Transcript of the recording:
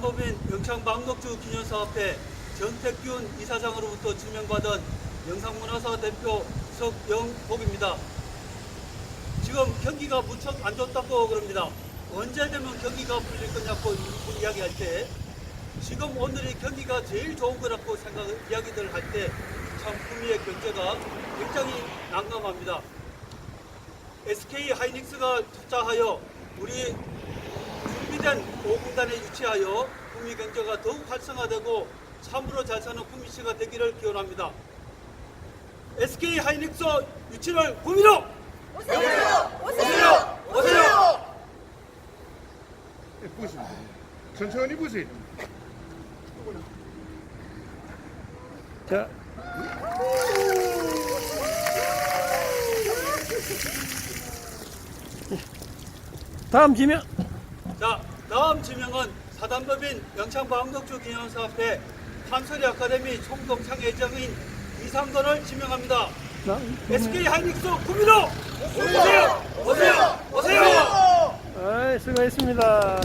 법인 영창 망덕주 기념사업회 전택균 이사장으로부터 지명받은 영상문화사 대표 석영복입니다. 지금 경기가 무척 안 좋다고 그럽니다. 언제 되면 경기가 풀릴 거냐고 이- 이야기할 때 지금 오늘이 경기가 제일 좋은 거라고 생각 이야기들 할 때 참 구미의 경제가 굉장히 난감합니다. SK 하이닉스가 투자하여 우리 준비된 5군단에 유치하여 구미 경제가 더욱 활성화되고 참으로 잘 사는 구미시가 되기를 기원합니다. SK 하이닉스 유치를 구미로 오세요! 오세요! 오세요! 예, 보시면. 천천히 보세요. 자. 다음 지명. 자, 다음 지명은 사단법인 영창방덕주 기념사업회 판소리 아카데미 총동창 회장인 이상돈을 지명합니다. 자, SK 하이닉스 구미로 오세요! 오세요! 오세요! 아이, 수고했습니다.